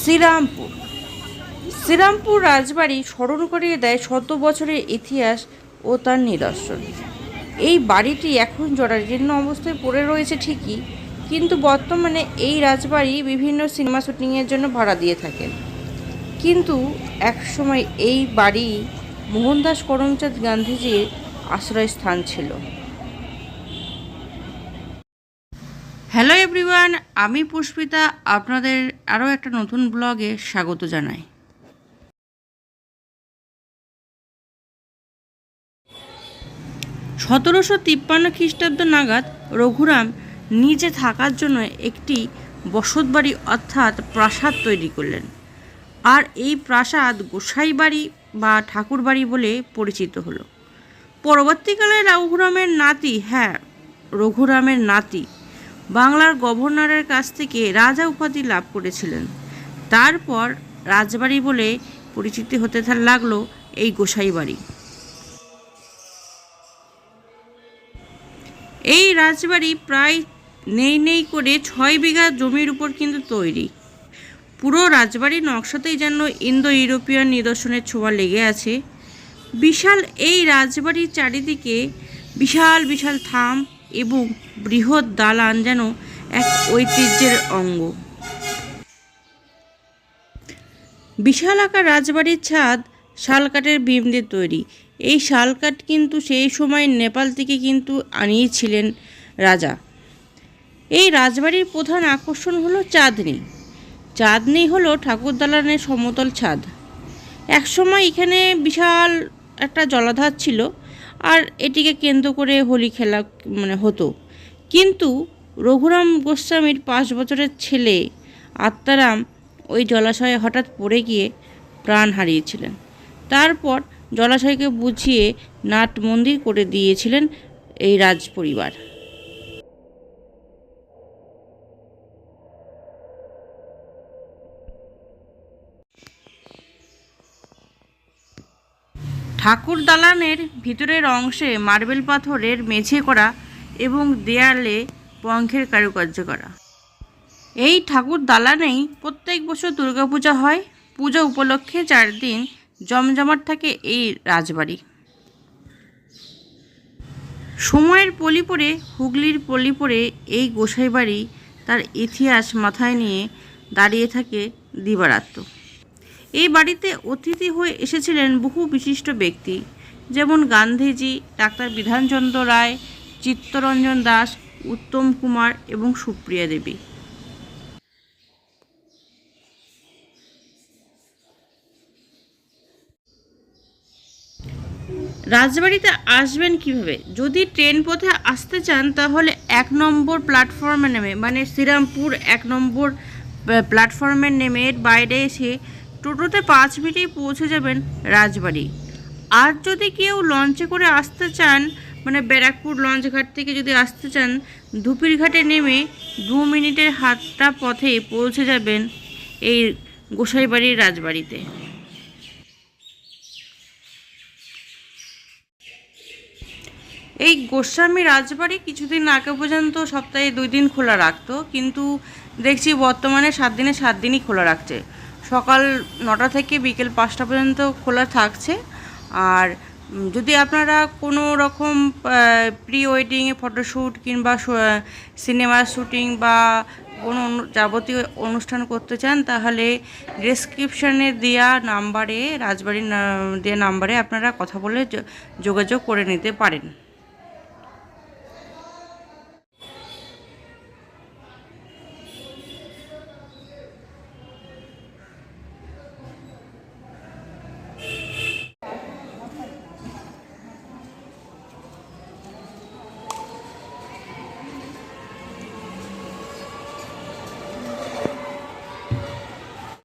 শ্রীরামপুর। শ্রীরামপুর রাজবাড়ি স্মরণ করিয়ে দেয় শত বছরের ইতিহাস ও তার নিদর্শন। এই বাড়িটি এখন জরাজীর্ণ অবস্থায় পড়ে রয়েছে ঠিকই, কিন্তু বর্তমানে এই রাজবাড়ি বিভিন্ন সিনেমা শুটিংয়ের জন্য ভাড়া দিয়ে থাকেন। কিন্তু একসময় এই বাড়ি মোহনদাস করমচাঁদ গান্ধীজির আশ্রয়স্থান ছিল। হ্যালো এভরিওয়ান আমি পুষ্পিতা, আপনাদের আরও একটা নতুন ব্লগে স্বাগত জানাই। সতেরোশো তিপ্পান্ন খ্রিস্টাব্দ নাগাদ রঘুরাম নিজে থাকার জন্য একটি বসতবাড়ি অর্থাৎ প্রাসাদ তৈরি করলেন। আর এই প্রাসাদ গোসাই বাড়ি বা ঠাকুর বাড়ি বলে পরিচিত হলো। পরবর্তীকালে রঘুরামের নাতি হ্যাঁ রঘুরামের নাতি বাংলার গভর্নরের কাছ থেকে রাজা উপাধি লাভ করেছিলেন। তারপর রাজবাড়ি বলে পরিচিতি হতে লাগল এই গোসাই বাড়ি। এই রাজবাড়ি প্রায় নেই নেই করে ছয় বিঘা জমির উপর কিন্তু তৈরি। পুরো রাজবাড়ির নকশাতেই যেন ইন্দো ইউরোপিয়ান নিদর্শনের ছোঁয়া লেগে আছে। বিশাল এই রাজবাড়ির চারিদিকে বিশাল বিশাল থাম এবং বৃহৎ দালান যেন এক ঐতিহ্যের অঙ্গ। বিশাল আকার রাজবাড়ির ছাদ শালকাঠের বিম দিয়ে তৈরি। এই শালকাঠ কিন্তু সেই সময় নেপাল থেকে কিন্তু আনিয়েছিলেন রাজা। এই রাজবাড়ির প্রধান আকর্ষণ হলো চাঁদনি। চাঁদনি হলো ঠাকুর দালানের সমতল ছাদ। একসময় এখানে বিশাল একটা জলাধার ছিল। আর এটিকে কেন্দ্র করে হোলি খেলা মানে হতো। কিন্তু রঘুরাম গোস্বামীর পাঁচ বছরের ছেলে আত্মারাম ওই জলাশয়ে হঠাৎ পড়ে গিয়ে প্রাণ হারিয়েছিলেন। তারপর জলাশয়কে বুঝিয়ে নাট মন্দির করে দিয়েছিলেন এই রাজ পরিবার ঠাকুর দালানের ভিতরের অংশে মার্বেল পাথরের মেঝে করা এবং দেয়ালে পঙ্খের কারুকার্য করা। এই ঠাকুর দালানেই প্রত্যেক বছর দুর্গাপূজা হয়। পূজা উপলক্ষে চার দিন জমজমাট থাকে এই রাজবাড়ি। সময়ের পলি পড়ে হুগলির পলি পড়ে এই গোসাই বাড়ি তার ইতিহাস মাথায় নিয়ে দাঁড়িয়ে থাকে দিবারাত্র। এই বাড়িতে অতিথি হয়ে এসেছিলেন বহু বিশিষ্ট ব্যক্তি যেমন গান্ধীজি ডাক্তার বিধানচন্দ্র রায় চিত্তরঞ্জন দাস উত্তম কুমার এবং সুপ্রিয়া দেবী। রাজবাড়িতে আসবেন কীভাবে? যদি ট্রেন পথে আসতে চান তাহলে এক নম্বর প্ল্যাটফর্মে নেমে মানে শ্রীরামপুর এক নম্বর আহ, প্ল্যাটফর্মে নেমে বাইরে এসে টোটোতে পাঁচ মিনিটেই পৌঁছে যাবেন রাজবাড়ি। আর যদি কেউ লঞ্চে করে আসতে চান মানে ব্যারাকপুর লঞ্চ ঘাট থেকে যদি আসতে চান, ধুপির ঘাটে নেমে দু মিনিটের হাতটা পথে পৌঁছে যাবেন এই গোসাইবাড়ির রাজবাড়িতে। এই গোস্বামী রাজবাড়ি কিছুদিন আগে পর্যন্ত সপ্তাহে দুই দিন খোলা রাখতো, কিন্তু দেখছি বর্তমানে সাত দিনে সাত দিনই খোলা রাখছে। সকাল নটা থেকে বিকেল পাঁচটা পর্যন্ত খোলা থাকছে। আর যদি আপনারা কোনো রকম প্রি ওয়েডিংয়ে ফটোশ্যুট কিংবা সিনেমার শুটিং বা কোনো যাবতীয় অনুষ্ঠান করতে চান, তাহলে ডেসক্রিপশানে দেওয়া নাম্বারে, রাজবাড়ির দেওয়া নাম্বারে আপনারা কথা বলে যোগাযোগ করে নিতে পারেন।